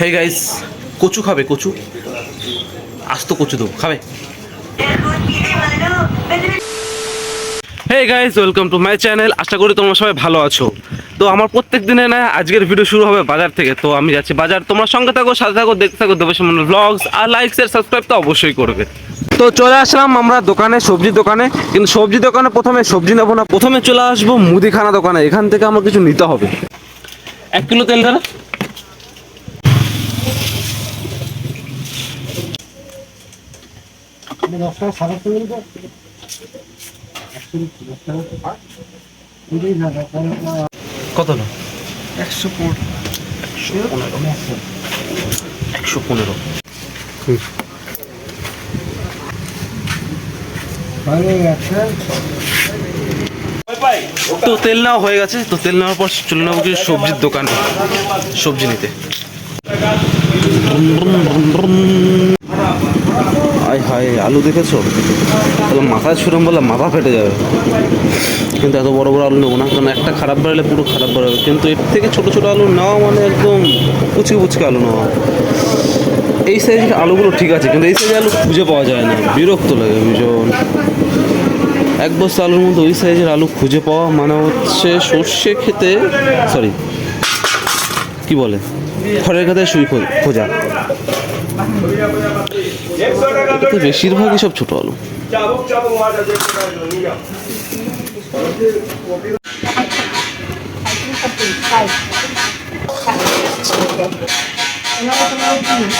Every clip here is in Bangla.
হে গাইস কচু খাবে, কচু? আস্ত কচু দেবো, খাবে? Hey guys welcome to my channel আশা করি তোমরা সবাই ভালো আছো। তো আমার প্রত্যেক দিনে না, আজকের ভিডিও শুরু হবে বাজার থেকে। তো আমি যাচ্ছি বাজার। তোমরা সঙ্গে থাকো, সাথে থাকো, দেখতে থাকো দেবসমান ব্লগস আর লাইক শেয়ার সাবস্ক্রাইব তো অবশ্যই করবে। তো চলে আসলাম আমরা দোকানে সবজি দোকানে। কিন্তু সবজি দোকানে প্রথমে সবজি নেব না, প্রথমে চলে আসব মুদিখানা দোকানে। এখান থেকে আমার কিছু নিতে হবে। এক কিলো তেল দাদা কত না একশো পনেরো। একশো পনেরো। তো তেল নেওয়া হয়ে গেছে। তো তেল নেওয়ার পর চলে নেব কিছু সবজির দোকান। সবজি নিতে। আয় হায়, আলু দেখেছ? তাহলে মাথায় ছুরম বলে মাথা ফেটে যাবে। কিন্তু এত বড় বড় আলু নেব না, কারণ একটা খারাপ বেরোলে পুরো খারাপ বেরোবে কিন্তু এর থেকে ছোট ছোট আলু নেওয়া মানে একদম পুচকে পুচকে আলু নেওয়া। এই সাইজের আলুগুলো ঠিক আছে, কিন্তু এই সাইজের আলু খুঁজে পাওয়া যায় না। বিরক্ত লাগে ভীষণ। এক বস্তা আলুর মধ্যে ওই সাইজের আলু খুঁজে পাওয়া মানে হচ্ছে সর্ষে খেতে সরি কি বলে? খড়ের খাতে খো- খোঁজা। এটাতে বেশিরভাগই সব ছোট আলু।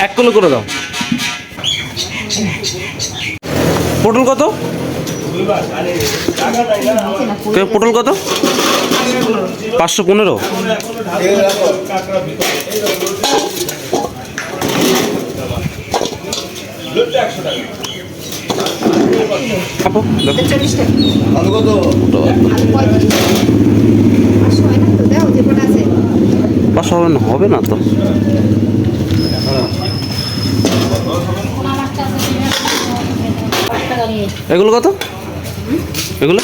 এক কিলো করে দাও। পটল কত? পটল কত? পাঁচশো পনেরো আপো দেখো পাঁচশো না হবে না তো। এগুলো কত? এগুলো?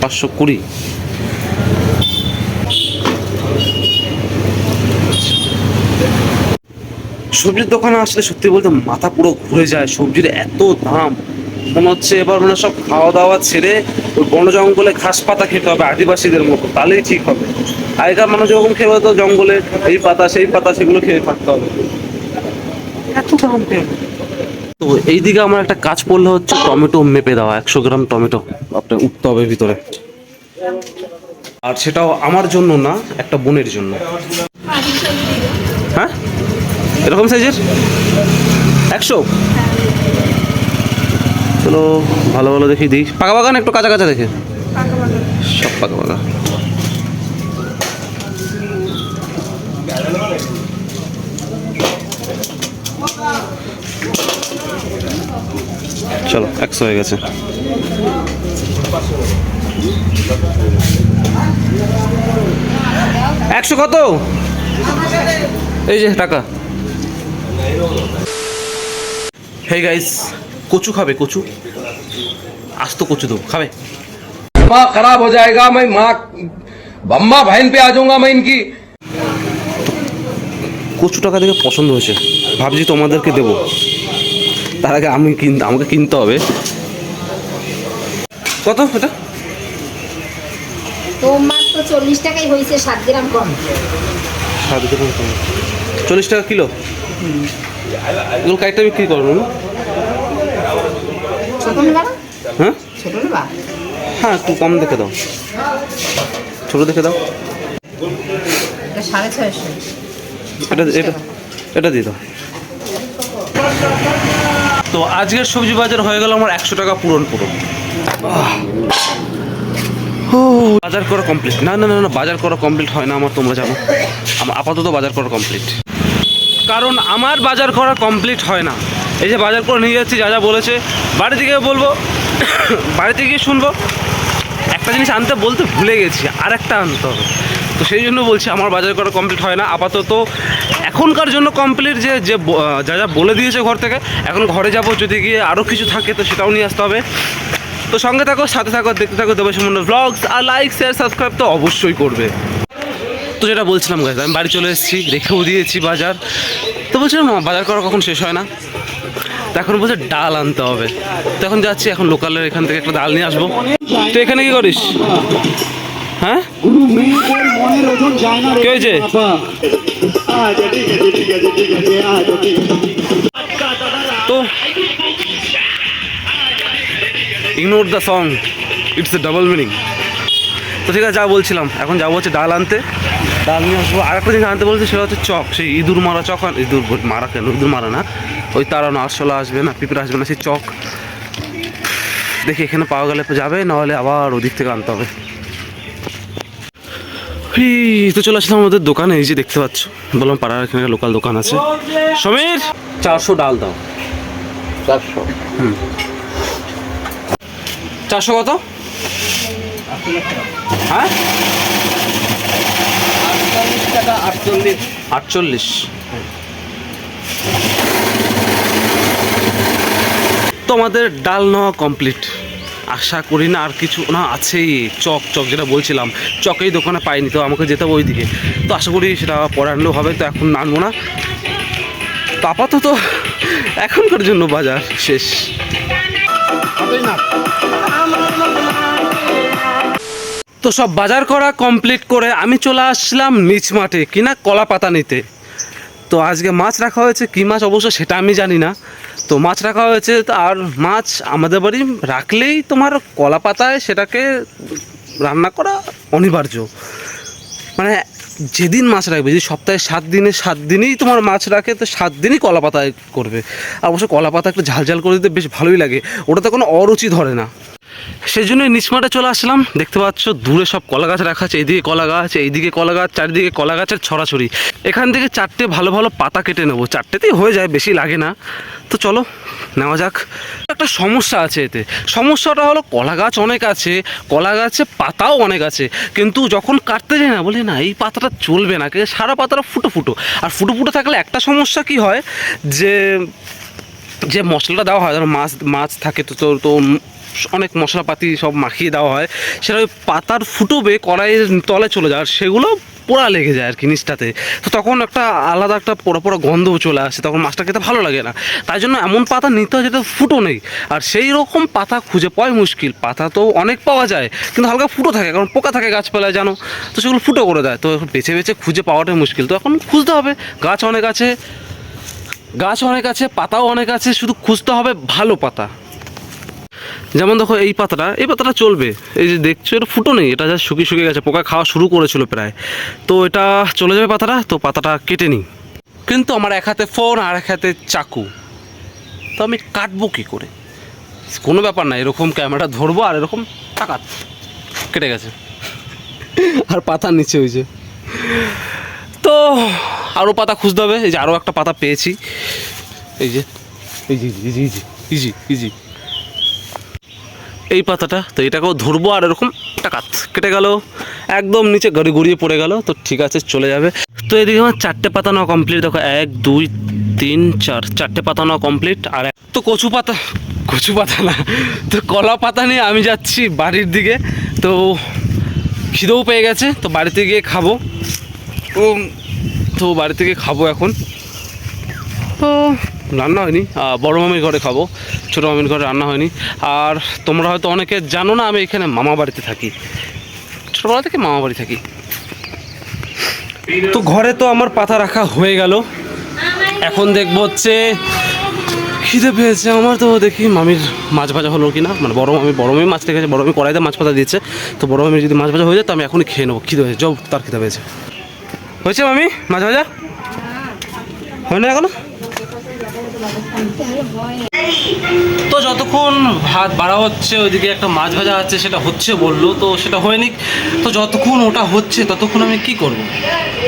পাঁচশো কুড়ি। সবজির দোকানে আসলে সত্যি বলতে মাথা পুরো ঘুরে যায় সবজির এত দাম। মনে হচ্ছে এবার মানে সব খাওয়া দাওয়া ছেড়ে ওই বন জঙ্গলে ঘাস পাতা খেতে হবে আদিবাসীদের মতো তাহলেই ঠিক হবে। আগেকার মানুষ যখন খেয়ে হতো জঙ্গলে এই পাতা সেই পাতা সেগুলো খেয়ে থাকতে হবে। এত দাম কেন? তো এইদিকে আমার একটা কাজ পড়লে হচ্ছে টমেটো মেপে দেওয়া একশো গ্রাম টমেটো। আপনার উঠতে হবে ভিতরে। আর সেটাও আমার জন্য না একটা বোনের জন্য। হ্যাঁ? এরকম সাইজের? একশো? চলো, ভালো ভালো দেখি দিই পাকা বাগান, একটু কাঁচা কাঁচা দেখে? সব পাকা পাকা চলো, একশো হয়ে গেছে। একশো কত? এই যে, টাকা। হে গাইস কচু খাবে কচু? আজ তো কচু দেবো খাবে? মা খারাপ হয়ে যায়গা মা বাম্মা ভাইন পে আ যাওঙ্গা কচু টাকা দেখে পছন্দ হয়েছে। ভাবছি তোমাদেরকে দেবো। তার আগে আমি কিনতে আমাকে কিনতে হবে। কত এটা? চল্লিশ টাকাই হয়েছে সাত গ্রাম কম। সাত গ্রাম কম। চল্লিশ টাকা কিলো? এগুলো কাইটটা বিক্রি করো? হ্যাঁ? হ্যাঁ একটু কম দেখে দাও। ছোটো দেখে দাও। এটা এটা এটা দিয়ে দাও। তো আজকের সবজি বাজার হয়ে গেল আমার একশো টাকা পূরণ পুরো বাজার করা কমপ্লিট না না না না বাজার করা কমপ্লিট হয় না আমার তোমরা জানো। আমার আপাতত বাজার করা কমপ্লিট কারণ আমার বাজার করা কমপ্লিট হয় না। এই যে বাজার করে নিয়ে যাচ্ছি, যা যা বলেছে বাড়ি থেকে বলব, বাড়িতে গিয়ে শুনব। একটা জিনিস আনতে বলতে ভুলে গেছি আর একটা আনতে হবে। তো সেই জন্য বলছি, আমার বাজার করা কমপ্লিট হয় না। আপাতত এখনকার জন্য কমপ্লিট যে যে যা যা বলে দিয়েছে ঘর থেকে, এখন ঘরে যাব, যদি গিয়ে আরও কিছু থাকে তো সেটাও নিয়ে আসতে হবে। তো সঙ্গে থাকো, সাথে থাকো, দেখতে থাকো দেবে সম্বন্ধে ব্লগস আর লাইক শেয়ার সাবস্ক্রাইব তো অবশ্যই করবে। তো যেটা বলছিলাম গাছ আমি বাড়ি চলে এসেছি, রেখেও দিয়েছি বাজার। তো বলছিলাম, না, বাজার করা কখন শেষ হয় না? তো এখন বলছে, ডাল আনতে হবে। তো এখন যাচ্ছি, এখন লোকালের এখান থেকে একটা ডাল নিয়ে আসব। তো এখানে কি করিস? হ্যাঁ? কি তো the song it's a meaning তো ঠিক আছে, যা বলছিলাম, এখন যাব হচ্ছে ডাল আনতে। ডাল নিয়ে আসব। আর একটা জিনিস আনতে বলছে সেটা হচ্ছে চক। সেই ইঁদুর মারা চক ইঁদুর মারা কেন? ইঁদুর মারা না। ওই তারানো আরশোলা আসবে না পিঁপড়ে আসবে না সেই চক। দেখি এখানে পাওয়া গেলে যাবে নাহলে আবার ওদিক থেকে আনতে হবে। তো চলে আসলাম আমাদের দোকানে এই যে দেখতে পাচ্ছ। বললাম পাড়ার এখানে লোকাল দোকান আছে। সমীর চারশো ডাল দাও। চারশো। হুম। চারশো কত? হ্যাঁ? টাকা আটচল্লিশ। আটচল্লিশ। তো আমাদের ডাল নেওয়া কমপ্লিট আশা করি না আর কিছু না আছেই। চক চক যেটা বলছিলাম চকেই দোকানে পাইনি তো আমাকে যেতে হবে ওইদিকে। তো আশা করি সেটা পরে আনলেও হবে তো এখন আনব না। তো আপাতত এখনকার জন্য বাজার শেষ। তো সব বাজার করা কমপ্লিট করে আমি চলে আসলাম নিচ মাঠে, কিনা কলা পাতা নিতে। তো আজকে মাছ রাখা হয়েছে, কী মাছ অবশ্য সেটা আমি জানি না। তো মাছ রাখা হয়েছে আর মাছ আমাদের বাড়ি রাখলেই তোমার কলা পাতায় সেটাকে রান্না করা অনিবার্য। মানে যেদিন মাছ রাখবে, যদি সপ্তাহে সাত দিনে, সাত দিনই তোমার মাছ রাখে, তো সাত দিনই কলা পাতায় করবে। আর অবশ্য কলা পাতা একটু ঝাল ঝাল করে দিতে বেশ ভালোই লাগে, ওটাতে কোনো অরুচি ধরে না। সেই জন্য নিচমাটে চলে আসলাম। দেখতে পাচ্ছ, দূরে সব কলা গাছ রাখা আছে, এইদিকে কলা গাছ, এইদিকে কলা গাছ, চারিদিকে কলা গাছের ছড়াছড়ি। এখান থেকে চারটে ভালো ভালো পাতা কেটে নেব। চারটেতেই হয়ে যায়, বেশি লাগে না। তো চলো, নেওয়া যাক। একটা সমস্যা আছে এতে। সমস্যাটা হলো, কলা গাছ অনেক আছে, কলা গাছে পাতাও অনেক আছে। কিন্তু যখন কাটতে যাই না, বলি, না, এই পাতাটা চলবে না কিন্তু সারা পাতাটা ফুটো ফুটো। আর ফুটো ফুটো থাকলে একটা সমস্যা কি হয়, যে যে মশলাটা দেওয়া হয়, ধরো মাছ মাছ থাকে তো তো তো অনেক মশলাপাতি সব মাখিয়ে দেওয়া হয়। সেটা ওই পাতার ফুটোবে কড়াইয়ের তলে চলে যায়, আর সেগুলো পোড়া লেগে যায় আর কি নিচটাতে। তো তখন একটা আলাদা একটা পোড়া পোড়া গন্ধও চলে আসে, তখন মাছটা খেতে ভালো লাগে না। তাই জন্য এমন পাতা নিতে হয় যেটা ফুটো নেই। আর সেই রকম পাতা খুঁজে পাওয়াই মুশকিল। পাতা তো অনেক পাওয়া যায়, কিন্তু হালকা ফুটো থাকে, কারণ পোকা থাকে গাছপালায় জানো? তো সেগুলো ফুটো করে দেয়। তো বেছে বেছে খুঁজে পাওয়াটাই মুশকিল। তো এখন খুঁজতে হবে। গাছ অনেক আছে, গাছ অনেক আছে, পাতাও অনেক আছে, শুধু খুঁজতে হবে ভালো পাতা। যেমন দেখো এই পাতাটা এই পাতাটা চলবে। এই যে দেখছ এটা ফুটো নেই এটা যা শুকিয়ে শুকিয়ে গেছে পোকা খাওয়া শুরু করেছিল প্রায়। তো এটা চলে যাবে পাতাটা তো পাতাটা কেটে নিই। কিন্তু আমার এক হাতে ফোন আর এক হাতে চাকু। তো আমি কাটবো কী করে? কোনো ব্যাপার না এরকম ক্যামেরা ধরবো আর এরকম টাকাত কেটে গেছে। আর পাতার নিচে হয়েছে তো আরও পাতা খুঁজতে হবে এই যে আরও একটা পাতা পেয়েছি। এই যে এই যে ইজি ইজি ইজি ইজি এই পাতাটা, তো এটাকেও ধরবো আর এরকম টাকাত। কেটে গেল, একদম নিচে গড়ি গড়িয়ে পড়ে গেল, তো ঠিক আছে, চলে যাবে। তো এদিকে আমার চারটে পাতা নেওয়া কমপ্লিট দেখো, এক, দুই, তিন, চার, চারটে পাতা নেওয়া কমপ্লিট আর এক। তো কচু পাতা কচু পাতা না, তো কলা পাতা নিয়ে আমি যাচ্ছি বাড়ির দিকে, তো খিদেও পেয়ে গেছে, তো বাড়িতে গিয়ে খাব। তো বাড়িতে গিয়ে খাব এখন। তো রান্না হয়নি বড় মামির ঘরে খাব, ছোটো মামির ঘরে রান্না হয়নি। আর তোমরা হয়তো অনেকে জানো না, আমি এখানে মামা বাড়িতে থাকি। ছোটোবেলা থেকে মামা বাড়ি থাকি। তো ঘরে তো আমার পাতা রাখা হয়ে গেল। এখন দেখব হচ্ছে, খিদে পেয়েছে আমার, তো দেখি মামির মাছ ভাজা হলো কি না মানে বড় মামি বড় মামি মাছ রেখেছে বড় মামি কড়াইতে মাছ পাতা দিয়েছে। তো বড় মামি যদি মাছ ভাজা হয়ে যায়, তো আমি এখনই খেয়ে নেব। খিদে হয়েছে জব তার খিদে পেয়েছে। হয়েছে মামি, মাছ ভাজা? হয় না এখনও? তো যতক্ষণ ভাত বাড়া হচ্ছে, ওইদিকে একটা মাছ ভাজা আছে, সেটা হচ্ছে বলল, তো সেটা হয়নি তো যতক্ষণ ওটা হচ্ছে, ততক্ষণ আমি কি করব?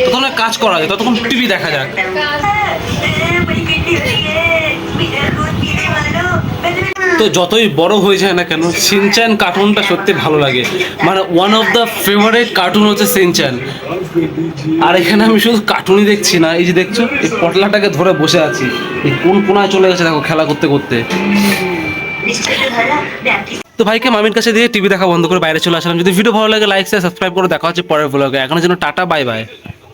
ততক্ষণ কাজ করা যায়, ততক্ষণ টিভি দেখা যাক। তো যতই বড় হয়ে যায় না কেন, সিনচ্যান কার্টুনটা সত্যি ভালো লাগে। মানে one of the favourite cartoon হচ্ছে সিনচ্যান। আর এখানে আমি শুধু কার্টুনই দেখছি না, এই যে দেখছ, এই পটলাটাকে ধরে বসে আছি। এই কোন কোনায় চলে গেছে দেখো খেলা করতে করতে। তো ভাইকে মামির কাছে দিয়ে টিভি দেখা বন্ধ করে বাইরে চলে আসলাম। যদি ভিডিও ভালো লাগে লাইক সাবস্ক্রাইব করে দেখা হচ্ছে পরের ব্লগে এখনের জন্য টাটা বাই বাই